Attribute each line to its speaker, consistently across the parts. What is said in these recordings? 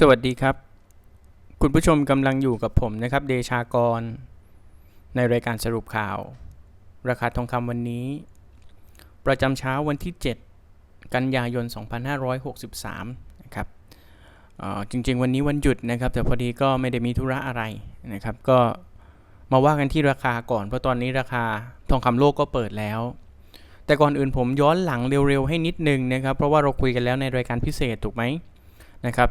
Speaker 1: สวัสดีครับ คุณผู้ชมกำลังอยู่กับผมนะครับ เดชากร ในรายการสรุปข่าว ราคาทองคำวันนี้ ประจำเช้าวันที่ 7 กันยายน 2563 นะครับจริงๆ วันนี้วันหยุดนะครับ แต่พอดีก็ไม่ได้มีธุระอะไรนะครับ ก็มาว่ากันที่ราคาก่อน เพราะตอนนี้ราคาทองคำโลกก็เปิดแล้ว แต่ก่อนอื่นผมย้อนหลังเร็วๆ ให้นิดนึงนะครับ เพราะว่าเราคุยกันแล้วในรายการพิเศษถูกไหมนะครับ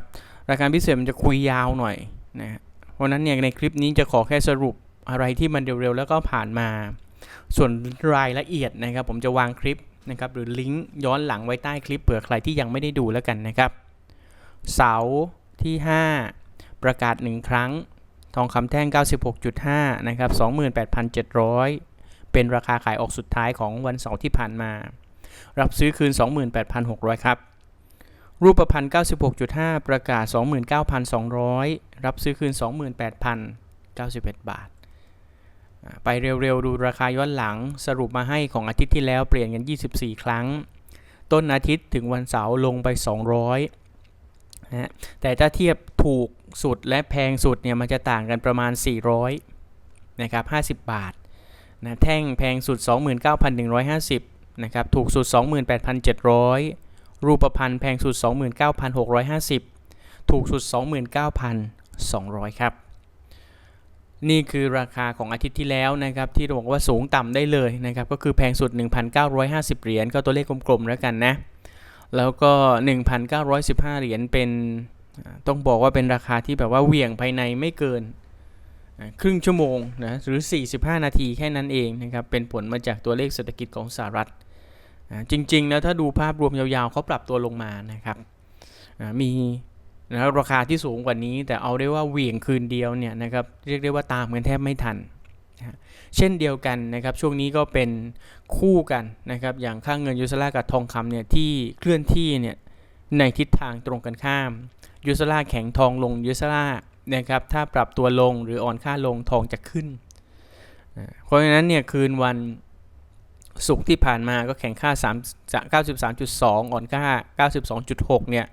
Speaker 1: รายการพิเศษมันจะคุยยาวหน่อยนะฮะเพราะนั้นเนี่ยในคลิปนี้จะขอแค่สรุปอะไรที่มันเร็วๆแล้วก็ผ่านมา ส่วนรายละเอียดนะครับ ผมจะวางคลิปนะครับหรือลิงก์ย้อนหลังไว้ใต้คลิปเผื่อใครที่ยังไม่ได้ดูแล้วกันนะครับ เสาที่ 5 ประกาศ 1 ครั้ง ทองคำแท่ง 96.5 นะครับ 28,700 เป็นราคาขายออกสุดท้ายของวันเสาร์ที่ผ่านมา รับซื้อคืน 28,600 ครับ รูปพรรณ96.5 ประกาศ 29,200 รับซื้อคืน 28,091 บาทอ่าไปเร็วๆ ดูราคาย้อนหลังสรุปมาให้ของอาทิตย์ที่แล้วเปลี่ยนกัน 24 ครั้ง ต้นอาทิตย์ถึงวันเสาร์ลงไป 200นะฮะแต่ถ้าเทียบถูกสุดและแพงสุดเนี่ยมันจะต่างกันประมาณ 400นะครับ50 บาทนะแท่งแพงสุด 29,150นะครับถูกสุด 28,700 รูปพรรณแพงสุด 29,650 ถูกสุด 29,200 ครับ นี่คือราคาของอาทิตย์ที่แล้วนะครับ ที่เราบอกว่าสูงต่ำได้เลยนะครับ ก็คือแพงสุด 1,950 เหรียญก็ตัวเลขกลมๆแล้วกันนะ แล้วก็ 1,915 เหรียญเป็นต้องบอกว่าเป็นราคาที่แบบว่าเหวี่ยงภายในไม่เกินครึ่งชั่วโมงนะหรือ 45 นาทีแค่นั้นเองนะครับ เป็นผลมาจากตัวเลขเศรษฐกิจของสหรัฐ จริงๆแล้วถ้าดูภาพรวมยาวๆเขาปรับตัวลงมานะครับมีนะรราคาที่สูงกว่านี้แต่เอาได้ว่าเหวี่ยงคืนเดียวเนี่ยนะครับเรียกได้ว่าตามกันแทบไม่ทันนะเช่นเดียวกันนะครับช่วงนี้ก็เป็นคู่กันนะครับอย่างค่างเงินยูสลากับทองคำเนี่ยที่เคลื่อนที่เนี่ยในทิศทางตรงกันข้ามยูสลาแข็งทองลงยูสลานะครับถ้าปรับตัวลงหรืออ่อนค่าลงทองจะขึ้น เพราะฉะนั้นเนี่ยคืนวัน สุกร์ที่ผ่านมาก็แข่งค่า3 93.2 อ่อนค่า 92.6 เนี่ย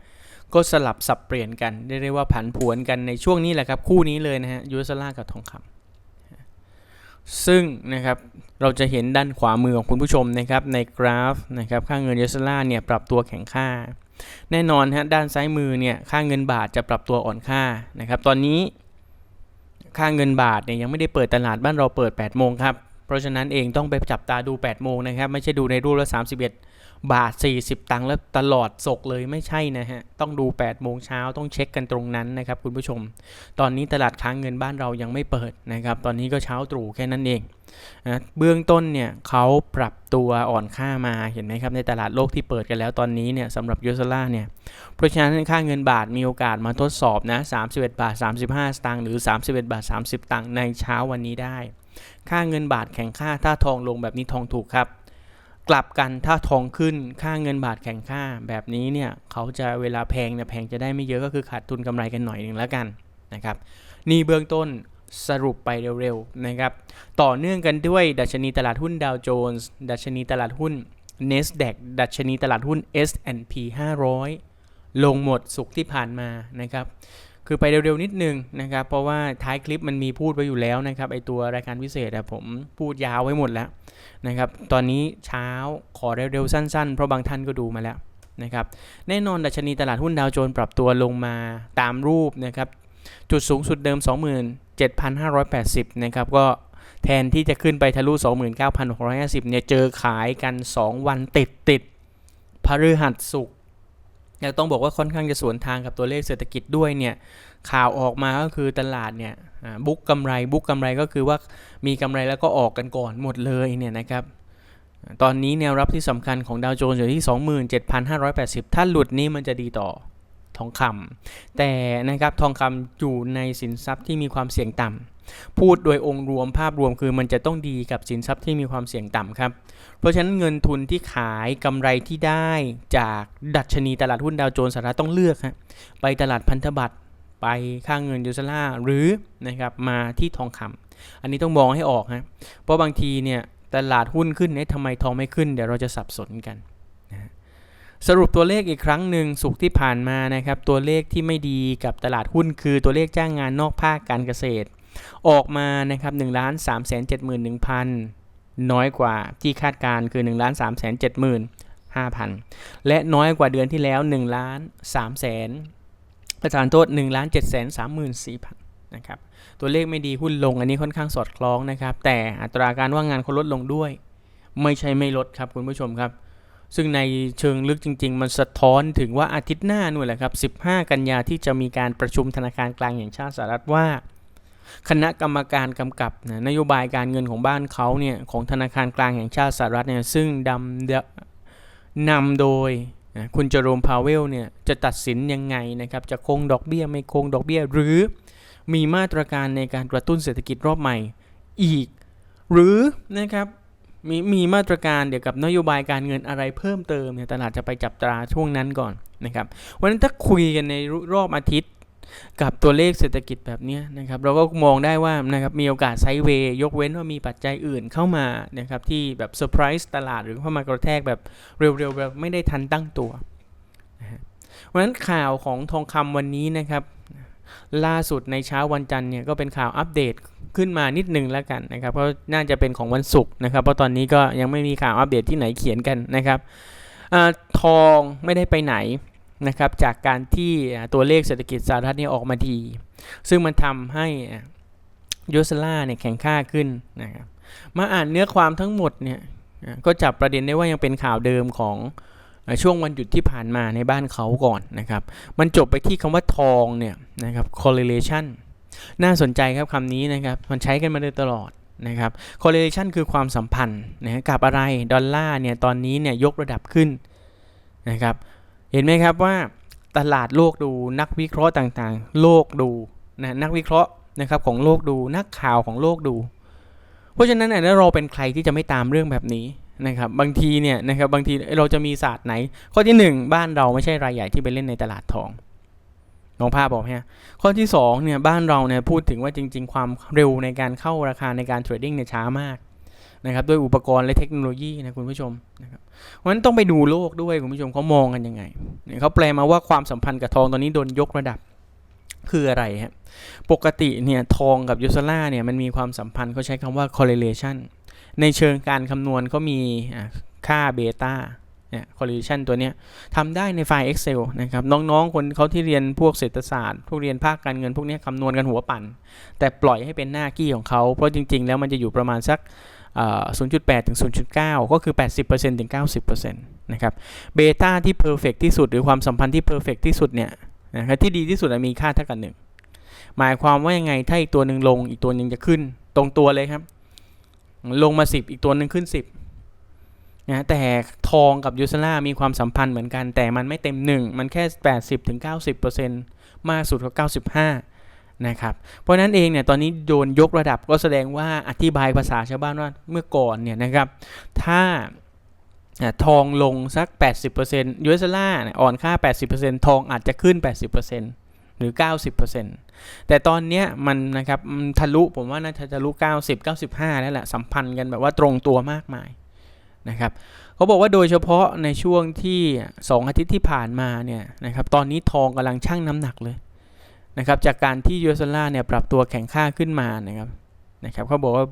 Speaker 1: ก็สลับสับเปลี่ยนกันเรียกว่าผันผวนกันในช่วงนี้แหละครับ คู่นี้เลยนะฮะยูเอสล่ากับทองคำซึ่งนะครับเราจะเห็นด้านขวามือของคุณผู้ชมนะครับในกราฟนะครับค่าเงินยูเอสล่าเนี่ยปรับตัวแข็งค่า แน่นอนฮะด้านซ้ายมือเนี่ยค่าเงินบาทจะปรับตัวอ่อนค่านะครับตอนนี้ค่าเงินบาทเนี่ยยังไม่ได้เปิดตลาดบ้านเราเปิด 8 โมงครับ ราะฉะนั้นเองต้องไปจับตาดู 8 โมงนะครับ ไม่ใช่ดูในรูปละ 31 บาท 40 ตังค์แล้วตลอดศกเลยไม่ใช่นะฮะ ต้องดู 8 โมงเช้าต้องเช็คกันตรงนั้นนะครับคุณผู้ชม ตอนนี้ตลาดค้างเงินบ้านเรายังไม่เปิดนะครับ ตอนนี้ก็เช้าตรู่แค่นั้นเองนะเบื้องต้นเนี่ยเขาปรับตัวอ่อนค่ามาเห็นไหมครับ ในตลาดโลกที่เปิดกันแล้วตอนนี้เนี่ยสำหรับยูโซล่าเนี่ยเพราะฉะนั้นค่าเงินบาทมีโอกาสมาทดสอบนะ31 บาท 35 สตางค์หรือ 31 บาท 30 ตังค์ในเช้าวันนี้ได้ ค่าเงินบาทแข็งค่าถ้าทองลงแบบนี้ทองถูกครับ กลับกันถ้าทองขึ้นค่าเงินบาทแข็งค่าแบบนี้เนี่ยเขาจะเวลาแพงเนี่ยแพงจะได้ไม่เยอะก็คือขาดทุนกำไรกันหน่อยหนึ่งแล้วกันนะครับนี่เบื้องต้นสรุปไปเร็วๆนะครับ ต่อเนื่องกันด้วยดัชนีตลาดหุ้นดาวโจนส์ดัชนีตลาดหุ้น NASDAQ ดัชนีตลาดหุ้น S&P 500 ลงหมดสุกที่ผ่านมานะครับ คือไปเร็วๆนิดนึงนะครับ เพราะว่าท้ายคลิปมันมีพูดไว้อยู่แล้วนะครับไอตัวรายการพิเศษอะผมพูดยาวไว้หมดแล้วนะครับ ตอนนี้เช้าขอเร็วๆสั้นๆ เพราะบางท่านก็ดูมาแล้วนะครับ แน่นอนดัชนีตลาดหุ้นดาวโจนส์ปรับตัวลงมาตามรูปนะครับ จุดสูงสุดเดิม 27,580 นะครับ ก็แทนที่จะขึ้นไปทะลุ 29,650 เนี่ย เจอขายกัน 2 วันติดติดๆพฤหัสสุกร์ ยังต้องบอกว่าค่อนข้างจะสวนทางกับตัวเลขเศรษฐกิจด้วยเนี่ยข่าวออกมาก็คือตลาดเนี่ยบุ๊กกำไรบุ๊กกำไรก็คือว่ามีกำไรแล้วก็ออกกันก่อนหมดเลยเนี่ยนะครับตอนนี้แนวรับที่สำคัญของดาวโจนส์อยู่ที่ 27,580 ถ้าหลุดนี้มันจะดีต่อทองคำแต่นะครับทองคำอยู่ในสินทรัพย์ที่มีความเสี่ยงต่ำ พูดโดยองค์รวมภาพรวมคือมันจะต้องดีกับสินทรัพย์ที่มีความเสี่ยงต่ำครับ เพราะฉะนั้นเงินทุนที่ขายกำไรที่ได้จากดัชนีตลาดหุ้นดาวโจนส์สหรัฐต้องเลือกฮะไปตลาดพันธบัตรไปค่างเงินยูซาร่าหรือนะครับมาที่ทองคำอันนี้ต้องมองให้ออกฮะเพราะบางทีเนี่ยตลาดหุ้นขึ้นเนี่ยทำไมทองไม่ขึ้น เดี๋ยวเราจะสับสนกันนะสรุปตัวเลขอีกครั้งหนึ่งสุกที่ผ่านมานะครับ ตัวเลขที่ไม่ดีกับตลาดหุ้นคือตัวเลขจ้างงานนอกภาคการเกษตร ออกมานะครับ1ล้าน3 7 1 0 0 0 น้อยกว่าที่คาดการคือ1ล้าน3 7 5,000 และน้อยกว่าเดือนที่แล้ว1ล้าน3แสนประธานโทษ1ล้าน7แสน34,000นะครับ ตัวเลขไม่ดีหุ้นลงอันนี้ค่อนข้างสอดคล้องนะครับ แต่อัตราการว่างงานเขาลดลงด้วย ไม่ใช่ไม่ลดครับคุณผู้ชมครับ ซึ่งในเชิงลึกจริง ๆ มันสะท้อนถึงว่าอาทิตย์หน้านู่นแหละครับ 15 กันยาที่จะมีการประชุมธนาคารกลางแห่งชาติสหรัฐว่า คณะกรรมการกำกับนะนโยบายการเงินของบ้านเขาเนี่ยของธนาคารกลางแห่งชาติสหรัฐเนี่ยซึ่งดำนำโดยนะคุณเจอโรมพาวเวลเนี่ยจะตัดสินยังไงนะครับจะคงดอกเบี้ยไม่คงดอกเบี้ยหรือมีมาตรการในการกระตุ้นเศรษฐกิจรอบใหม่อีก หรือนะครับมีมีมาตรการเกี่ยวกับนโยบายการเงินอะไรเพิ่มเติมเนี่ยตลาดจะไปจับตราช่วงนั้นก่อนนะครับวันนั้นถ้าคุยกันในรอบอาทิตย์ กับตัวเลขเศรษฐกิจแบบนี้นะครับเราก็มองได้ว่านะครับมีโอกาสไซด์เวย์ยกเว้นว่ามีปัจจัยอื่นเข้ามานะครับที่แบบเซอร์ไพรส์ตลาดหรือเข้ามากระแทกแบบเร็วๆแบบไม่ได้ทันตั้งตัวนะฮะวันนั้นข่าวของทองคำวันนี้นะครับล่าสุดในเช้าวันจันทร์เนี่ยก็เป็นข่าวอัปเดตขึ้นมานิดนึงแล้วกันนะครับเพราะน่าจะเป็นของวันศุกร์นะครับเพราะตอนนี้ก็ยังไม่มีข่าวอัปเดตที่ไหนเขียนกันนะครับอทองไม่ได้ไปไหน นะครับจากการที่ตัวเลขเศรษฐกิจสหรัฐนี่ออกมาดี ซึ่งมันทำให้ยูสล่าเนี่ยแข็งค่าขึ้นนะครับมาอ่านเนื้อความทั้งหมดเนี่ยก็จับประเด็นได้ว่ายังเป็นข่าวเดิมของช่วงวันหยุดที่ผ่านมาในบ้านเขาก่อนนะครับ มันจบไปที่คำว่าทองเนี่ยนะครับ correlation น่าสนใจครับคำนี้นะครับ มันใช้กันมาโดยตลอดนะครับ correlation คือความสัมพันธ์นะกับอะไร ดอลลาร์เนี่ยตอนนี้เนี่ยยกระดับขึ้นนะครับ เห็นไหมครับว่าตลาดโลกดูนักวิเคราะห์ต่างๆ โลกดูนะนักวิเคราะห์นะครับของโลกดูนักข่าวของโลกดู เพราะฉะนั้นเนี่ยเราเป็นใครที่จะไม่ตามเรื่องแบบนี้นะครับบางทีเนี่ยนะครับบางทีเราจะมีศาสตร์ไหน ข้อที่ 1 บ้านเราไม่ใช่รายใหญ่ที่ไปเล่นในตลาดทองลองภาพบอกฮะข้อที่2เนี่ยบ้านเราเนี่ยพูดถึงว่าจริง ๆ ความเร็วในการเข้าราคาในการเทรดดิ้งเนี่ยช้ามาก นะครับด้วยอุปกรณ์และเทคโนโลยีนะคุณผู้ชมนะครับเพราะฉะนั้นต้องไปดูโลกด้วยคุณผู้ชมเขามองกันยังไงเนี่ยเขาแปลมาว่าความสัมพันธ์กับทองตอนนี้โดนยกระดับคืออะไรฮะปกติเนี่ยทองกับยูซาร่าเนี่ยมันมีความสัมพันธ์เขาใช้คำว่า correlation ในเชิงการคำนวณก็มีค่าเบต้าเนี่ย correlation ตัวเนี้ยทำได้ในไฟล์ Excel นะครับ น้องๆ คนเขาที่เรียนพวกเศรษฐศาสตร์ พวกเรียนภาคการเงินพวกนี้คำนวณกันหัวปั่น แต่ปล่อยให้เป็นหน้ากี้ของเขา เพราะจริงๆ แล้วมันจะอยู่ประมาณสัก 0.8 ถึง 0.9 ก็คือ 80%ถึง 90%นะครับเบต้าที่ perfect ที่สุด หรือความสัมพันธ์ที่ perfect ที่สุดเนี่ยนะครับที่ดีที่สุดมีค่าเท่ากันหนึ่งหมายความว่ายังไงถ้าอีกตัวหนึ่งลงอีกตัวหนึ่งจะขึ้นตรงตัวเลยครับ ลงมา 10 อีกตัวหนึ่งขึ้น 10นะแต่ทองกับยูซล่ามีความสัมพันธ์เหมือนกันแต่มันไม่เต็ม 1 มันแค่ 80-90%มากสุดก็95 นะครับเพราะนั้นเองเนี่ยตอนนี้โดนยกระดับก็แสดงว่าอธิบายภาษาชาวบ้านว่าเมื่อก่อนเนี่ยนะครับถ้าทองลงสัก 80%ยูเอสล่าอ่อนค่า 80%ทองอาจจะขึ้น 80%หรือ 90%แต่ตอนเนี้ยมันนะครับทะลุผมว่าน่าจะทะลุ 90 95 แล้วแหละสัมพันธ์กันแบบว่าตรงตัวมากมายนะครับเขาบอกว่าโดยเฉพาะในช่วงที่ 2 อาทิตย์ที่ผ่านมาเนี่ยนะครับตอนนี้ทองกำลังชั่งน้ำหนักเลย นะครับจากการที่ยูเอสล่าเนี่ยปรับตัวแข็งค่าขึ้นมานะครับนะครับเขาบอกว่า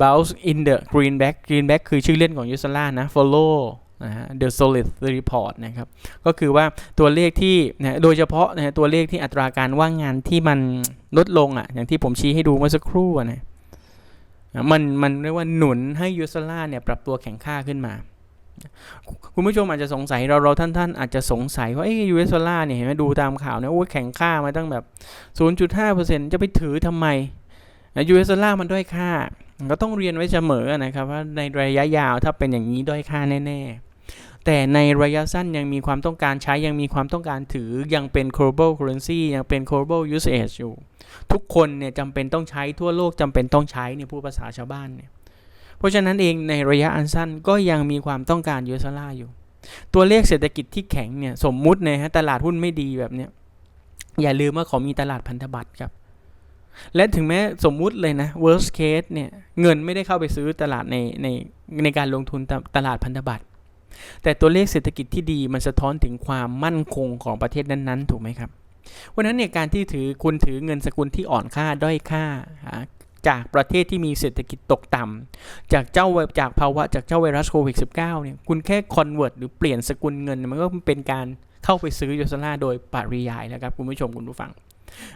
Speaker 1: bounce in the greenback greenback คือชื่อเล่นของยูเอสล่านะ follow นะฮะ the solid report นะครับก็คือว่าตัวเลขที่นะโดยเฉพาะนะตัวเลขที่อัตราการว่างงานที่มันลดลงอะอย่างที่ผมชี้ให้ดูเมื่อสักครู่นะมันมันเรียกว่าหนุนให้ยูสล่าเนี่ยปรับตัวแข็งค่าขึ้นมา คุณผู้ชมอาจจะสงสัยเราเราท่านท่านอาจจะสงสัยว่าเอ้ยูเอสล่าเนี่ยเห็นไหมดูตามข่าวเนี่ยโอ้แข็งค่ามาตั้งแบบ 0.5%จะไปถือทำไมยูเอสล่ามันด้อยค่า ก็ต้องเรียนไว้เสมอนะครับว่าในระยะยาวถ้าเป็นอย่างนี้ด้อยค่าแน่ๆ แต่ในระยะสั้นยังมีความต้องการใช้ยังมีความต้องการถือยังเป็น global currency ยังเป็น global usage อยู่ ทุกคนเนี่ยจำเป็นต้องใช้ทั่วโลกจำเป็นต้องใช้เนี่ยพูดภาษาชาวบ้านเนี่ย เพราะฉะนั้นเองในระยะอันสั้นก็ยังมีความต้องการยูเอสล่าอยู่ ตัวเลขเศรษฐกิจที่แข็งเนี่ยสมมุตินะฮะตลาดหุ้นไม่ดีแบบเนี้ยอย่าลืมว่าเขามีตลาดพันธบัตรครับ และถึงแม้สมมุติเลยนะ worst case เนี่ยเงินไม่ได้เข้าไปซื้อตลาดในในในการลงทุนตลาดพันธบัตรแต่ตัวเลขเศรษฐกิจที่ดีมันสะท้อนถึงความมั่นคงของประเทศนั้นๆ ถูกไหมครับวันนั้นเนี่ยการที่ถือคุณถือเงินสกุลที่อ่อนค่าด้อยค่าอ่า จากประเทศที่มีเศรษฐกิจตกต่ำจากเจ้าจากภาวะจากเจ้าไวรัสโควิด -19 เนี่ยคุณแค่คอนเวิร์ตหรือเปลี่ยนสกุลเงิน มันก็เป็นการเข้าไปซื้อยูซาร่าโดยปริยายแล้วครับ คุณผู้ชมคุณผู้ฟัง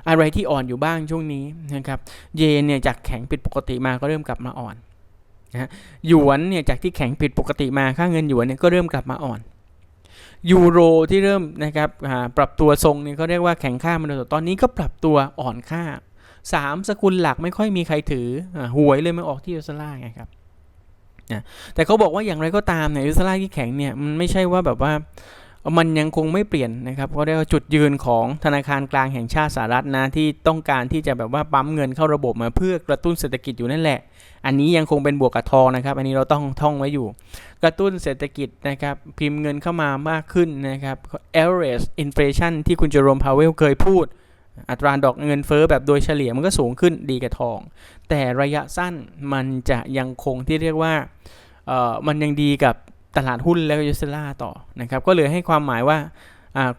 Speaker 1: อะไรที่อ่อนอยู่บ้างช่วงนี้นะครับเยนเนี่ยจากแข็งผิดปกติมาก็เริ่มกลับมาอ่อนนะหยวนเนี่ยจากที่แข็งผิดปกติมาค่าเงินหยวนเนี่ยก็เริ่มกลับมาอ่อนยูโรที่เริ่มนะครับปรับตัวทรงเนี่ยเขาเรียกว่าแข็งค่ามาโดยตลอดตอนนี้ก็ปรับตัวอ่อนค่า สามสกุลหลักไม่ค่อยมีใครถือหวยเลยมาออกที่ยูซาร่าไงครับแต่เขาบอกว่าอย่างไรก็ตามเนี่ยยูซาร่าที่แข็งเนี่ยมันไม่ใช่ว่าแบบว่ามันยังคงไม่เปลี่ยนนะครับเขาเรียกว่าจุดยืนของธนาคารกลางแห่งชาติสหรัฐนะที่ต้องการที่จะแบบว่าปั๊มเงินเข้าระบบมาเพื่อกระตุ้นเศรษฐกิจอยู่นั่นแหละ อันนี้ยังคงเป็นบวกกับทองนะครับ อันนี้เราต้องท่องไว้อยู่ กระตุ้นเศรษฐกิจนะครับ พิมพ์เงินเข้ามามากขึ้นนะครับ average inflation ที่คุณเจอโรมพาวเวลเคยพูด อัตราดอกเงินเฟ้อแบบโดยเฉลี่ยมันก็สูงขึ้นดีกับทอง แต่ระยะสั้นมันจะยังคงที่เรียกว่ามันยังดีกับตลาดหุ้นแล้วก็ยูสล่าต่อนะครับก็เลยให้ความหมายว่า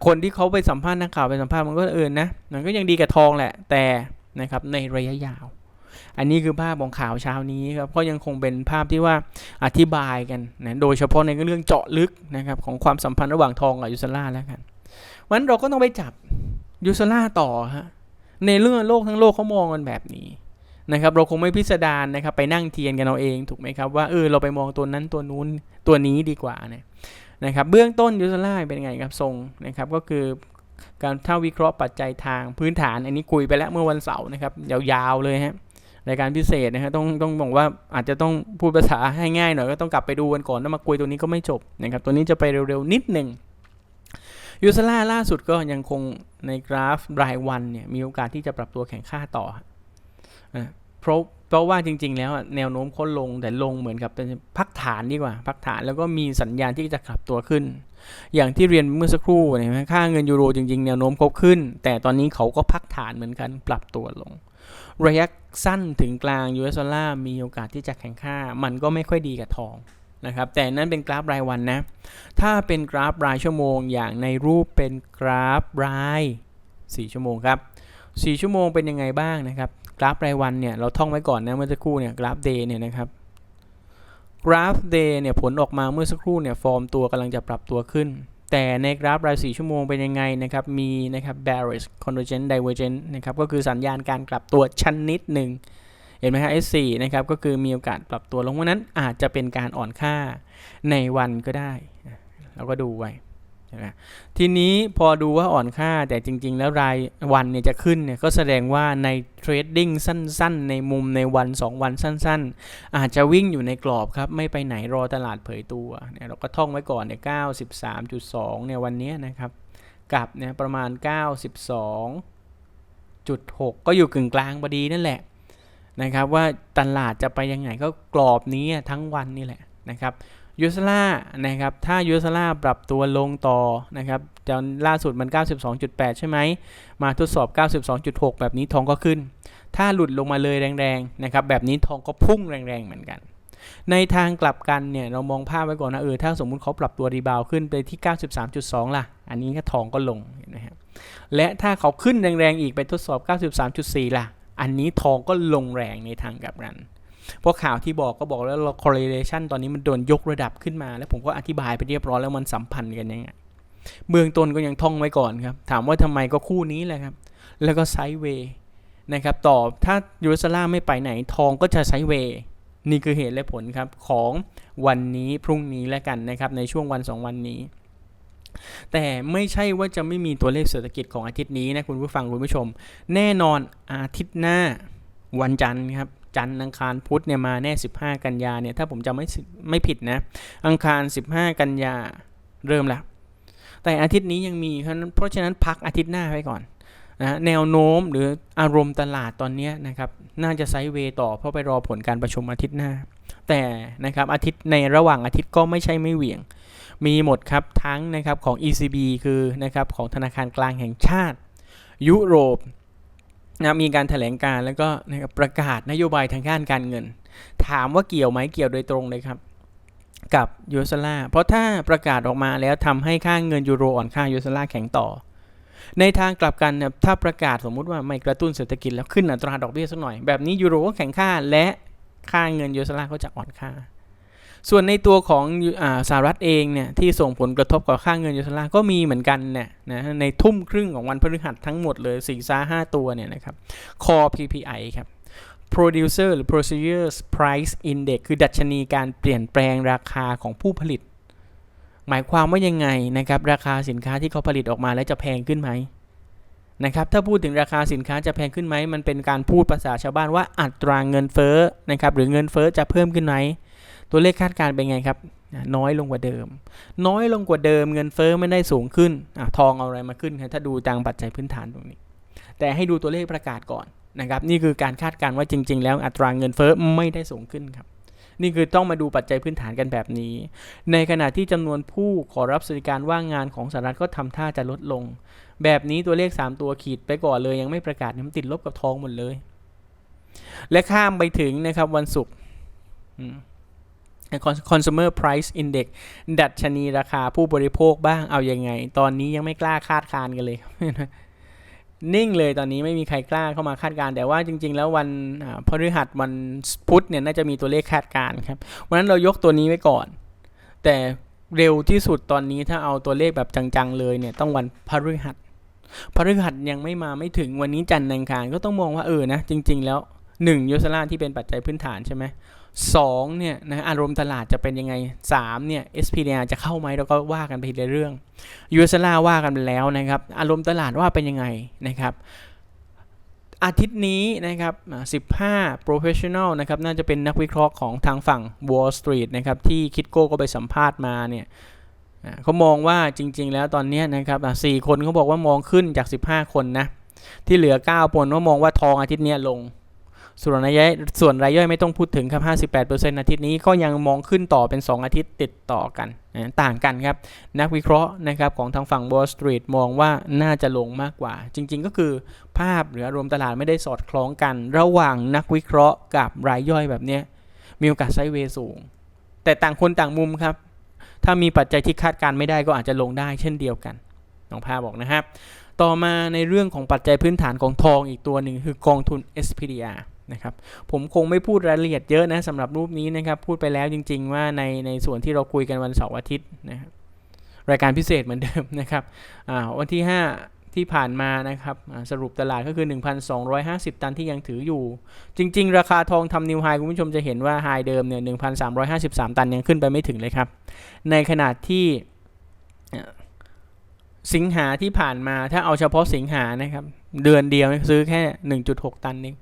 Speaker 1: คนที่เขาไปสัมภาษณ์นักข่าวไปสัมภาษณ์มันก็เออนนะมันก็ยังดีกับทองแหละแต่นะครับในระยะยาว อันนี้คือภาพของข่าวเช้านี้ครับก็ยังคงเป็นภาพที่ว่าอธิบายกันนะโดยเฉพาะในเรื่องเจาะลึกนะครับของความสัมพันธ์ระหว่างทองกับยูสล่าแล้วกันวันเราก็ต้องไปจับ ยูสล่าต่อฮะในเรื่องโลกทั้งโลกเขามองกันแบบนี้นะครับเราคงไม่พิสดารนะครับไปนั่งเทียนกันเอาเองถูกไหมครับว่าเออเราไปมองตัวนั้นตัวนู้นตัวนี้ดีกว่าเนี่ยนะครับเบื้องต้นยูซาร่าเป็นไงครับทรงนะครับก็คือการถ้าวิเคราะห์ปัจจัยทางพื้นฐานอันนี้คุยไปแล้วเมื่อวันเสาร์นะครับยาวๆเลยฮะรายการพิเศษนะฮะต้องต้องบอกว่าอาจจะต้องพูดภาษาให้ง่ายหน่อยก็ต้องกลับไปดูกันก่อนถ้ามาคุยตัวนี้ก็ไม่จบนะครับตัวนี้จะไปเร็วๆนิดหนึ่ง ยูซาร่าล่าสุดก็ยังคงในกราฟรายวันเนี่ยมีโอกาสที่จะปรับตัวแข่งค่าต่อเพราะเพราะว่าจริง ๆ แล้วแนวโน้มเขาลงแต่ลงเหมือนกับเป็นพักฐานดีกว่าพักฐานแล้วก็มีสัญญาณที่จะขับตัวขึ้น อย่างที่เรียนเมื่อสักครู่เนไหมค่าเงินยูโรจริง ๆ แนวโน้มเขาขึ้น แต่ตอนนี้เขาก็พักฐานเหมือนกันปรับตัวลง ระยะสั้นถึงกลาง US ดอลลาร์มีโอกาสที่จะแข่งค่า มันก็ไม่ค่อยดีกับทอง นะครับแต่นั่นเป็นกราฟรายวันนะ ถ้าเป็นกราฟรายชั่วโมง อย่างในรูปเป็นกราฟราย 4 ชั่วโมงครับ 4 ชั่วโมงเป็นยังไงบ้างนะครับ กราฟรายวันเนี่ยเราท่องไว้ก่อนนะเมื่อสักครู่เนี่ยกราฟเดย์เนี่ยนะครับกราฟเดย์เนี่ยผลออกมาเมื่อสักครู่เนี่ยฟอร์มตัวกำลังจะปรับตัวขึ้น แต่ในกราฟราย 4 ชั่วโมงเป็นยังไงนะครับมีนะครับ bearish convergent divergent นะครับก็คือสัญญาณการกลับตัวชั้นนิดหนึ่ง ห็นไหมฮะ S4 นะครับ ก็คือมีโอกาสปรับตัวลงเพราะนั้นอาจจะเป็นการอ่อนค่าในวันก็ได้ เราก็ดูไว้นะทีนี้พอดูว่าอ่อนค่าแต่จริง ๆ แล้วรายวันเนี่ยจะขึ้นเนี่ยก็แสดงว่าในเทรดดิ้งสั้น ๆ ในมุมในวัน 2 วันสั้น ๆ อาจจะวิ่งอยู่ในกรอบครับ ไม่ไปไหนรอตลาดเผยตัวเนี่ยเราก็ท่องไว้ก่อนเนี่ย93.2เนี่ยวันนี้นะครับกับเนี่ยประมาณ 92.6 ก็อยู่กึ่งกลางพอดีนั่นแหละ นะครับว่าตลาดจะไปยังไงก็กรอบนี้ทั้งวันนี่แหละนะครับยูสลานะครับถ้ายูสลาปรับตัวลงต่อนะครับจนล่าสุดมัน 92.8 ใช่ไหม มาทดสอบ 92.6 แบบนี้ทองก็ขึ้น ถ้าหลุดลงมาเลยแรงๆนะครับแบบนี้ทองก็พุ่งแรงๆเหมือนกัน ในทางกลับกันเนี่ยเรามองภาพไว้ก่อนนะเออถ้าสมมุติเขาปรับตัวรีบาวขึ้นไปที่ 93.2 ล่ะ อันนี้ก็ทองก็ลงนไหมครับและถ้าเขาขึ้นแรงๆอีกไปทดสอบ 93.4 ล่ะ อันนี้ทองก็ลงแรงในทางกลับกันเพราะข่าวที่บอกก็บอกแล้วเรา correlation ตอนนี้มันโดนยกระดับขึ้นมา แล้วผมก็อธิบายไปเรียบร้อยแล้วมันสัมพันธ์กันยังไงเบื้องต้นก็ยังท่องไว้ก่อนครับ ถามว่าทำไมก็คู่นี้แหละครับ แล้วก็ไซเวย์นะครับต่อถ้ายูโรซาร่าไม่ไปไหนทองก็จะไซเวย์นี่คือเหตุและผลครับของวันนี้พรุ่งนี้แล้วกันนะครับในช่วงวัน 2 วันนี้ แต่ไม่ใช่ว่าจะไม่มีตัวเลขเศรษฐกิจของอาทิตย์นี้นะคุณผู้ฟังคุณผู้ชม แน่นอนอาทิตย์หน้าวันจันทร์ครับจันทร์อังคารพุธเนี่ยมาแน่ 15 กันยาเนี่ยถ้าผมจำไม่ไม่ผิดนะ อังคาร 15 กันยาเริ่มแล้ว แต่อาทิตย์นี้ยังมีเพราะฉะนั้นพักอาทิตย์หน้าไว้ก่อนนะแนวโน้มหรืออารมณ์ตลาดตอนนี้นะครับน่าจะไซด์เวย์ต่อเพราะไปรอผลการประชุมอาทิตย์หน้า แต่นะครับอาทิตย์ในระหว่างอาทิตย์ก็ไม่ใช่ไม่เหวี่ยง มีหมดครับทั้งนะครับของ ECB คือนะครับของธนาคารกลางแห่งชาติ ยุโรปนะมีการถแถลงการแล้วก็นะครับประกาศนโยบายทางด้านการเงิน ถามว่าเกี่ยวไหมเกี่ยวโดยตรงเลยครับ กับยูเอสลาร์เพราะถ้าประกาศออกมาแล้วทำให้ค่าเงินยูโรอ่อนค่ายูเอสลาร์แข็งต่อ ในทางกลับกันนี่ยถ้าประกาศสมมุติว่าไม่กระตุ้นเศรษฐกิจแล้วขึ้นอัตราดอกเบี้ยสักหน่อยแบบนี้ยูโรก็แข็งค่าและค่าเงินยูเอสลาร์ก็จะอ่อนค่า ส่วนในตัวของอสหรัฐเองเนี่ยที่ส่งผลกระทบกับค่าเงินยูเอสดอลาร์ก็มีเหมือนกันเนี่ยนะในทุ่มครึ่งของวันพฤหัสทั้งหมดเลย4ซ่าห้าตัวเนี่ยนะครับ Core PPI ครับ Producer หรือ Producers Price Index คือดัชนีการเปลี่ยนแปลงราคาของผู้ผลิต หมายความว่ายังไงนะครับ ราคาสินค้าที่เขาผลิตออกมาแล้วจะแพงขึ้นไหมนะครับถ้าพูดถึงราคาสินค้าจะแพงขึ้นไหมมันเป็นการพูดภาษาชาวบ้านว่าอัตรางเงินเฟ้อนะครับหรือเงินเฟ้อจะเพิ่มขึ้นไหม ตัวเลขคาดการเป็นไงครับ น้อยลงกว่าเดิม น้อยลงกว่าเดิมเงินเฟ้อไม่ได้สูงขึ้นอทองเอาอะไรมาขึ้นครับถ้าดูตามปัจจัยพื้นฐานตรงนี้ แต่ให้ดูตัวเลขประกาศก่อนนะครับนี่คือการคาดการณ์ว่าจริง ๆ แล้วอัตราเงินเฟ้อไม่ได้สูงขึ้นครับนี่คือต้องมาดูปัจจัยพื้นฐานกันแบบนี้ ในขณะที่จำนวนผู้ขอรับสวัสดิการว่างงานของสหรัฐก็ทำท่าจะลดลง แบบนี้ตัวเลข 3 ตัวขีดไปก่อนเลยยังไม่ประกาศมันติดลบกับทองหมดเลย และข้ามไปถึงนะครับวันศุกร์ consumer price index ดัชนีราคาผู้บริโภคบ้างเอาอยัางไง ตอนนี้ยังไม่กล้าคาดการณ์กันเลย นิ่งเลยตอนนี้ไม่มีใครกล้าเข้ามาคาดการณ์แต่ว่าจริง ๆ แล้ววันพฤหัสวันพุธเนี่ยน่าจะมีตัวเลขคาดการณ์ครับวันนั้นเรายกตัวนี้ไว้ก่อน แต่เร็วที่สุดตอนนี้ถ้าเอาตัวเลขแบบจังๆเลยเนี่ยต้องวันพฤหัสพฤหัสยังไม่มาไม่ถึงวันนี้จันทร์อังคารก็ต้องมองว่าเออนะจริง ๆ แล้ว1ยูสลาที่เป็นปัจจัยพื้นฐานใช่ไหม สองเนี่ยนะอารมณ์ตลาดจะเป็นยังไงสามเนี่ย SPDR จะเข้าไหมเราก็ว่ากันไปทีละเรื่องยูเอสลาว่ากันไปแล้วนะครับ อารมณ์ตลาดว่าเป็นยังไงนะครับอาทิตย์นี้นะครับ 15 professional นะครับ น่าจะเป็นนักวิเคราะห์ของทางฝั่ง Wall Street นะครับ ที่คิดโก้ก็ไปสัมภาษณ์มาเนี่ยเขามองว่าจริง ๆ แล้วตอนนี้นะครับสี่คนเขาบอกว่ามองขึ้นจาก 15 คนนะ ที่เหลือ 9 คนว่ามองว่าทองอาทิตย์นี้ลง ส่วนรายย่อยส่วนรายย่อยไม่ต้องพูดถึงครับ 58%อาทิตย์นี้ก็ยังมองขึ้นต่อเป็น 2 อาทิตย์ติดต่อกันต่างกันครับ นักวิเคราะห์นะครับของทางฝั่ง Wall Street มองว่าน่าจะลงมากกว่า จริง ๆ ก็คือภาพหรืออารมณ์ตลาดไม่ได้สอดคล้องกัน ระหว่างนักวิเคราะห์กับรายย่อยแบบนี้มีโอกาสไซด์เวย์สูง แต่ต่างคนต่างมุมครับ ถ้ามีปัจจัยที่คาดการไม่ได้ก็อาจจะลงได้เช่นเดียวกันน้องภาบอกนะครับ ต่อมาในเรื่องของปัจจัยพื้นฐานของทองอีกตัวหนึ่งคือกองทุน SPDR นะครับผมคงไม่พูดรายละเอียดเยอะนะสำหรับรูปนี้นะครับพูดไปแล้วจริง ๆ ว่าในในส่วนที่เราคุยกันวันเสาร์อาทิตย์นะครับรายการพิเศษเหมือนเดิมนะครับวันที่ 5 ที่ผ่านมานะครับสรุปตลาดก็คือ 1,250 ตันที่ยังถืออยู่ จริง ๆ ราคาทองทำนิวไฮคุณผู้ชมจะเห็นว่าไฮเดิมเนี่ย 1,353 ตันยังขึ้นไปไม่ถึงเลยครับ ในขณะที่สิงหาที่ผ่านมาถ้าเอาเฉพาะสิงหานะครับ เดือนเดียวซื้อแค่ 1.6 ตันเอง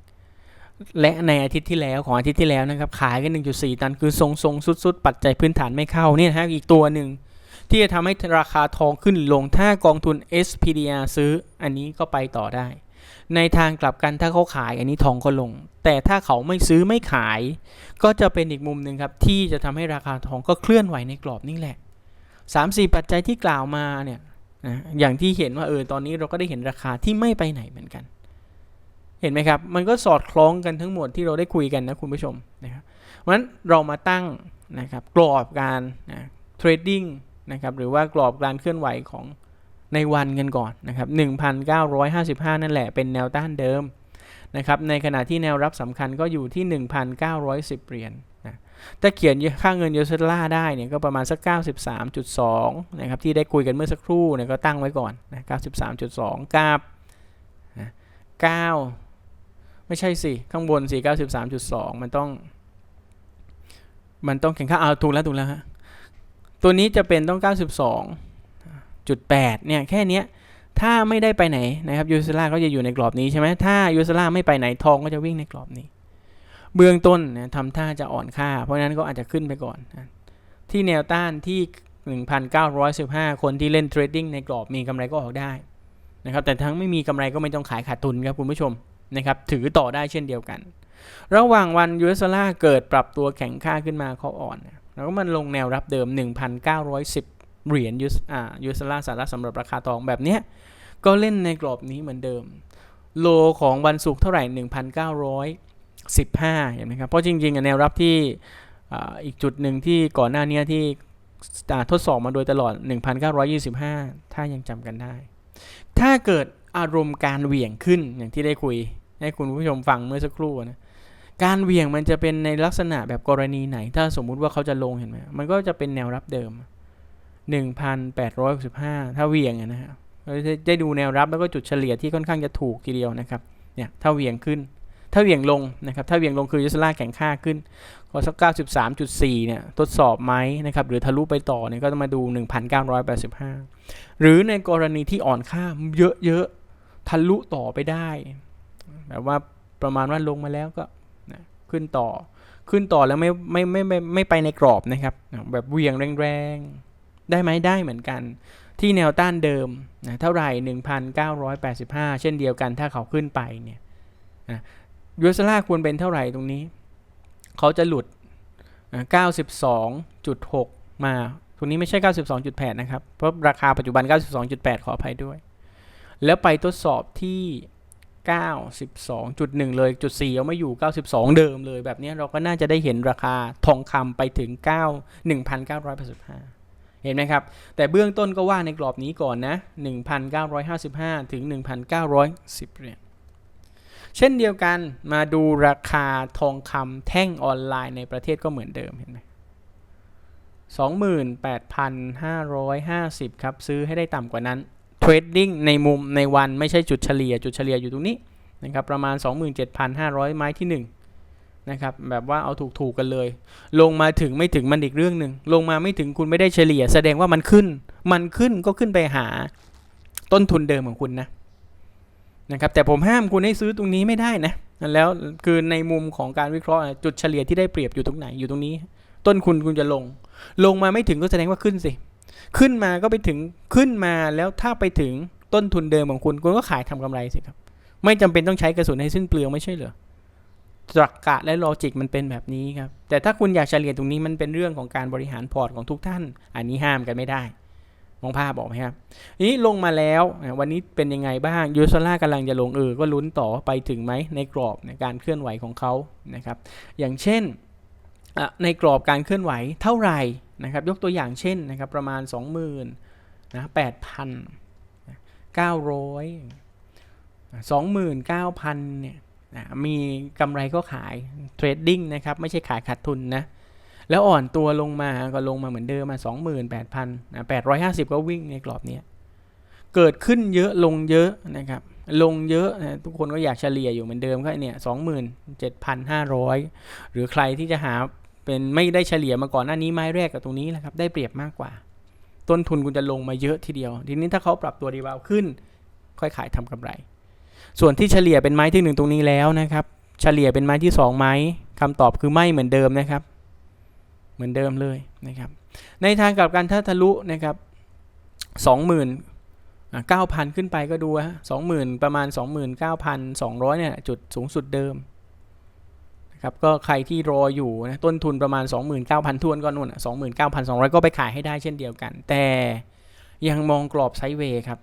Speaker 1: และในอาทิตย์ที่แล้วของอาทิตย์ที่แล้วนะครับขายกัน 1.4 ตันคือทรงทรงสุดๆ ปัจจัยพื้นฐานไม่เข้าเนี่ยนะอีกตัวหนึ่ง ที่จะทำให้ราคาทองขึ้นลงถ้ากองทุน SPDR ซื้ออันนี้ก็ไปต่อได้ ในทางกลับกันถ้าเขาขายอันนี้ทองก็ลง แต่ถ้าเขาไม่ซื้อไม่ขาย ก็จะเป็นอีกมุมหนึ่งครับที่จะทำให้ราคาทองก็เคลื่อนไหวในกรอบนี่แหละ3-4 ปัจจัยที่กล่าวมาเนี่ยนะอย่างที่เห็นว่าเออตอนนี้เราก็ได้เห็นราคาที่ไม่ไปไหนเหมือนกัน เห็นไหมครับ มันก็สอดคล้องกันทั้งหมดที่เราได้คุยกันนะคุณผู้ชมนะครับเพราะฉะนั้นเรามาตั้งนะครับกรอบการนะเทรดดิ้งนะครับหรือว่ากรอบการเคลื่อนไหวของในวันกันก่อนนะครับ1,955 นั่นแหละเป็นแนวต้านเดิมนะครับในขณะที่แนวรับสำคัญก็อยู่ที่ 1,910 เหรียญนะถ้าเขียนค่าเงินยูเซล่าได้เนี่ยก็ประมาณสัก 93.2 นะครับที่ได้คุยกันเมื่อสักครู่เนี่ยก็ตั้งไว้ก่อนนะ93.2 กับนะ9 ไม่ใช่สิ ข้างบนสี่เก้าสิบสามจุดสองมันต้อง มันต้องแข่งข้าเอาถูกแล้วถูกแล้วฮะ ตัวนี้จะเป็นต้องเก้าสิบสองจุดแปดเนี่ย แค่เนี้ยถ้าไม่ได้ไปไหนนะครับยูเซล่าก็จะอยู่ในกรอบนี้ใช่ไหมถ้ายูเซล่าไม่ไปไหนทองก็จะวิ่งในกรอบนี้ เบื้องต้นนะทำท่าจะอ่อนค่า เพราะนั้นก็อาจจะขึ้นไปก่อนนะที่แนวต้านที่ 1,915 คนที่เล่นเทรดดิ้งในกรอบมีกำไรก็ออกได้นะครับแต่ทั้งไม่มีกำไรก็ไม่ต้องขายขาดทุนครับคุณผู้ชม นะครับถือต่อได้เช่นเดียวกัน ระหว่างวันยูเอสลาเกิดปรับตัวแข็งค่าขึ้นมาเขาอ่อน แล้วก็มันลงแนวรับเดิม 1,910 เหรียญยูอ่ายูเอสลาสาระสำหรับราคาทองแบบเนี้ยก็เล่นในกรอบนี้เหมือนเดิม โลของวันศุกร์เท่าไหร่ 1,915เห็นไหมครับเพราะจริงๆแนวรับที่อ,อีกจุดหนึ่งที่ก่อนหน้านี้ที่ทดสอบมาโดยตลอด 1,925 ถ้ายังจำกันได้ ถ้าเกิดอารมณ์การเหวี่ยงขึ้นอย่างที่ได้คุย ให้คุณผู้ชมฟังเมื่อสักครู่นะการเหวี่ยงมันจะเป็นในลักษณะแบบกรณีไหน ถ้าสมมุติว่าเขาจะลงเห็นไหมมันก็จะเป็นแนวรับเดิม 1,865 ถ้าเหวี่ยงนะฮะเราจะได้ดูแนวรับแล้วก็จุดเฉลี่ยที่ค่อนข้างจะถูกทีเดียวนะครับเนี่ยถ้าเหวี่ยงขึ้น ถ้าเหวี่ยงลงนะครับถ้าเหวี่ยงลงคือยูสลาแข็งค่าขึ้นพอสัก93.4เนี่ยทดสอบไหมนะครับหรือทะลุไปต่อเนี่ยก็ต้องมาดู1,985หรือในกรณีที่อ่อนค่าเยอะๆทะลุต่อไปได้ แบบว่าประมาณว่าลงมาแล้วก็นะขึ้นต่อ ขึ้นต่อแล้วไม่ไม่ไม่ไม่ไม่ไปในกรอบนะครับนะแบบเวียงแรงๆ ได้ไหมได้เหมือนกัน ที่แนวต้านเดิมนะเท่าไหร่ 1,985 เช่นเดียวกันถ้าเขาขึ้นไปเนี่ยนะยูสลาควรเป็นเท่าไหร่ตรงนี้ เขาจะหลุด 92.6 มาตรงนี้ไม่ใช่ 92.8 นะครับ เพราะราคาปัจจุบัน 92.8 ขออภัยด้วย แล้วไปทดสอบที่ 92.1 เลยจุด4เอาไม่อยู่ 92 เดิมเลยแบบนี้เราก็น่าจะได้เห็นราคาทองคำไปถึง 9 1,985 เห็นไหมครับ แต่เบื้องต้นก็ว่าในกรอบนี้ก่อนนะ 1,955 ถึง 1,910 เหรียญเช่นเดียวกันมาดูราคาทองคำแท่งออนไลน์ในประเทศก็เหมือนเดิมเห็นไหม28,550 ครับ ซื้อให้ได้ต่ำกว่านั้น เทรดดิ้งในมุมในวันไม่ใช่จุดเฉลี่ย จุดเฉลี่ยอยู่ตรงนี้นะครับประมาณ 27,500 ไม้ที่ 1 นะครับแบบว่าเอาถูกๆกันเลย ลงมาถึงไม่ถึงมันอีกเรื่องหนึ่งลงมาไม่ถึงคุณไม่ได้เฉลี่ย แสดงว่ามันขึ้น มันขึ้นก็ขึ้นไปหาต้นทุนเดิมของคุณนะนะครับแต่ผมห้ามคุณให้ซื้อตรงนี้ไม่ได้นะแล้วคือในมุมของการวิเคราะห์จุดเฉลี่ยที่ได้เปรียบอยู่ตรงไหนอยู่ตรงนี้ ต้นคุณคุณจะลง ลงมาไม่ถึงก็แสดงว่าขึ้นสิ ขึ้นมาก็ไปถึงขึ้นมาแล้วถ้าไปถึงต้นทุนเดิมของคุณคุณก็ขายทำกำไรสิครับ ไม่จำเป็นต้องใช้กระสุนให้สิ้นเปลืองไม่ใช่เหรอตรรกะและลอจิกมันเป็นแบบนี้ครับ แต่ถ้าคุณอยากเฉลี่ยตรงนี้มันเป็นเรื่องของการบริหารพอร์ตของทุกท่าน อันนี้ห้ามกันไม่ได้มองภาพบอกไหมครับนี้ลงมาแล้ววันนี้เป็นยังไงบ้างยูโซล่ากำลังจะลงเออก็ลุ้นต่อไปถึงไหมในกรอบในการเคลื่อนไหวของเขานะครับ อย่างเช่นในกรอบการเคลื่อนไหวเท่าไหร่ นะครับยกตัวอย่างเช่นนะครับประมาณ 20,000นะ8,000 900 29,000เนี่ยนะมีกำไรก็ขายเทรดดิ้งนะครับไม่ใช่ขายขาดทุนนะแล้วอ่อนตัวลงมาก็ลงมาเหมือนเดิมมา 28,000นะ850 ก็วิ่งในกรอบนี้เกิดขึ้นเยอะลงเยอะนะครับลงเยอะนะทุกคนก็อยากเฉลี่ยอยู่เหมือนเดิมก็เนี่ย27,500 หรือใครที่จะหา เป็นไม่ได้เฉลี่ยมาก่อนหน้านี้ไม้แรกกับตรงนี้แหละครับได้เปรียบมากกว่า ต้นทุนคุณจะลงมาเยอะทีเดียว ทีนี้ถ้าเขาปรับตัวรีบาวขึ้น ค่อยขายทำกำไร ส่วนที่เฉลี่ยเป็นไม้ที่หนึ่งตรงนี้แล้วนะครับ เฉลี่ยเป็นไม้ที่สองไหมคำตอบคือไม่เหมือนเดิมนะครับ เหมือนเดิมเลยนะครับ ในทางกลับกันถ้าทะลุนะครับสองหมื่นเก้าพันขึ้นไปก็ดูฮะสองหมื่นประมาณสองหมื่นเก้าพันสองร้อยเนี่ย จุดสูงสุดเดิม ครับก็ใครที่รออยู่นะต้นทุนประมาณ 29,000ทวนก็นู่น29,200 ก็ไปขายให้ได้เช่นเดียวกัน แต่ยังมองกรอบไซด์เวย์ครับ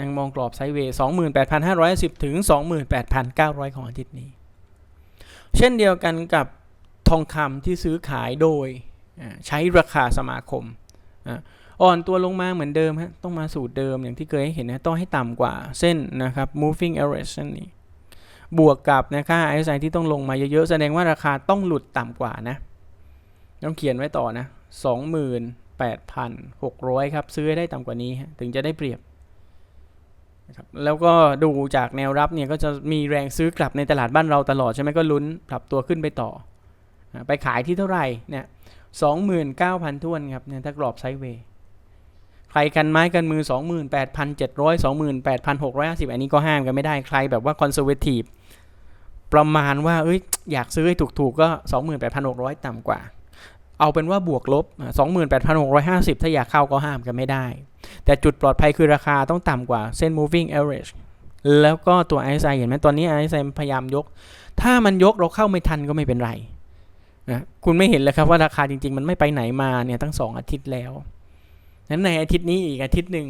Speaker 1: ยังมองกรอบไซด์เวย์28,510 ถึง 28,900 ของอาทิตย์นี้ เช่นเดียวกันกับทองคำที่ซื้อขายโดยใช้ราคาสมาคมอ่อนตัวลงมาเหมือนเดิมฮะต้องมาสูตรเดิมอย่างที่เคยให้เห็นนะต้องให้ต่ำกว่าเส้นนะครับ moving average นี่ บวกกับนะค่า RSI ที่ต้องลงมาเยอะๆ แสดงว่าราคาต้องหลุดต่ำกว่านะ ต้องเขียนไว้ต่อนะ 28,600 ครับ ซื้อได้ต่ำกว่านี้ ถึงจะได้เปรียบนะครับแล้วก็ดูจากแนวรับเนี่ยก็จะมีแรงซื้อกลับในตลาดบ้านเราตลอดใช่ไหมก็ลุ้นปรับตัวขึ้นไปต่อ ไปขายที่เท่าไหร่เนี่ย29,000ท้วนครับเนี่ยถ้ากรอบไซด์เวย์ใครกันไม้กันมือ 28,700 28,650 อันนี้ก็ห้ามกันไม่ได้ใครแบบว่าคอนเซอร์เวทีฟ ประมาณว่าเอ้ยอยากซื้อให้ถูกๆก็ 28,600 ต่ำกว่า เอาเป็นว่าบวกลบ 28,650 ถ้าอยากเข้าก็ห้ามกันไม่ได้ แต่จุดปลอดภัยคือราคาต้องต่ำกว่าเส้น moving average แล้วก็ตัว RSI เห็นไหมตอนนี้ RSI พยายามยก ถ้ามันยกเราเข้าไม่ทันก็ไม่เป็นไรนะคุณไม่เห็นเลยครับว่าราคาจริง ๆ มันไม่ไปไหนมาเนี่ยตั้ง 2 อาทิตย์แล้วนั้นในอาทิตย์นี้อีกอาทิตย์หนึ่ง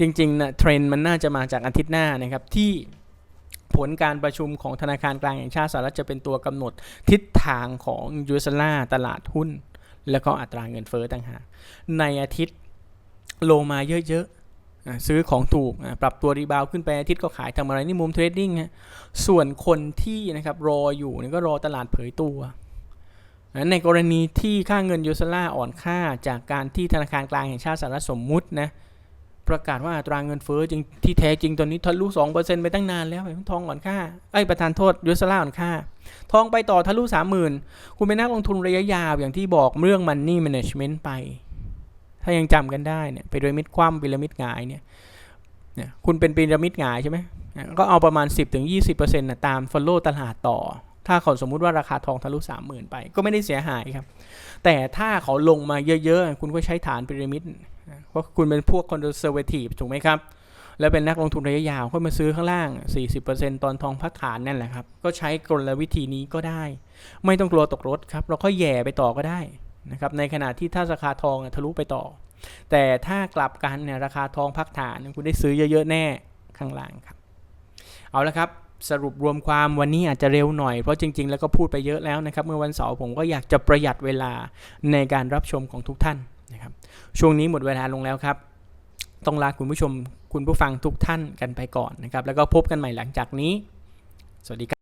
Speaker 1: จริงๆนะเทรนด์มันน่าจะมาจากอาทิตย์หน้านะครับที่ ผลการประชุมของธนาคารกลางแห่งชาติสหรัฐจะเป็นตัวกำหนดทิศทางของยูสลาตลาดหุ้น แล้วก็อัตราเงินเฟ้อต่างหากในอาทิตย์โลมาเยอะๆซื้อของถูกปรับตัวรีบาวขึ้นไปอาทิตย์ก็ขายทำอะไรนี่มุมเทรดดิ้งฮะส่วนคนที่นะครับรออยู่นี่ก็รอตลาดเผยตัวในกรณีที่ค่าเงินยูสลาอ่อนค่าจากการที่ธนาคารกลางแห่งชาติสหรัฐสมมุตินะ ประกาศว่าอัตราเงินเฟ้อจริงที่แท้จริงตอนนี้ทะลุ2%ไปตั้งนานแล้วทองอ่อนค่าไอ้ประธานโทษยูสลาอ่อนค่า ทองไปต่อทะลุ30,000 คุณเป็นนักลงทุนระยะยาวอย่างที่บอกเรื่อง Money Management ไป ถ้ายังจำกันได้เนี่ยพีระมิดคว่ำพีระมิดหงายเนี่ยเนี่ยคุณเป็นพีระมิดหงายใช่ไหมก็เอาประมาณ 10-20%นะตาม follow ตลาดต่อ ถ้าเขาสมมุติว่าราคาทองทะลุ30,000 ไป ก็ไม่ได้เสียหายครับ แต่ถ้าเขาลงมาเยอะๆ คุณก็ใช้ฐานพีระมิด เพราะคุณเป็นพวก conservative ถูกไหมครับ แล้วเป็นนักลงทุนระยะยาวก็มาซื้อข้างล่าง 40%ตอนทองพักฐานนั่นแหละครับ ก็ใช้กลวิธีนี้ก็ได้ ไม่ต้องกลัวตกรถครับ เราก็แย่ไปต่อก็ได้นะครับ ในขณะที่ถ้าราคาทองทะลุไปต่อ แต่ถ้ากลับกันเนี่ยราคาทองพักฐานคุณได้ซื้อเยอะๆแน่ข้างล่างครับ เอาละครับสรุปรวมความวันนี้อาจจะเร็วหน่อย เพราะจริงๆ แล้วก็พูดไปเยอะแล้วนะครับ เมื่อวันเสาร์ผมก็อยากจะประหยัดเวลาในการรับชมของทุกท่านนะครับ ช่วงนี้หมดเวลาลงแล้วครับ ต้องลาคุณผู้ชมคุณผู้ฟังทุกท่านกันไปก่อนนะครับ แล้วก็พบกันใหม่หลังจากนี้ สวัสดีครับ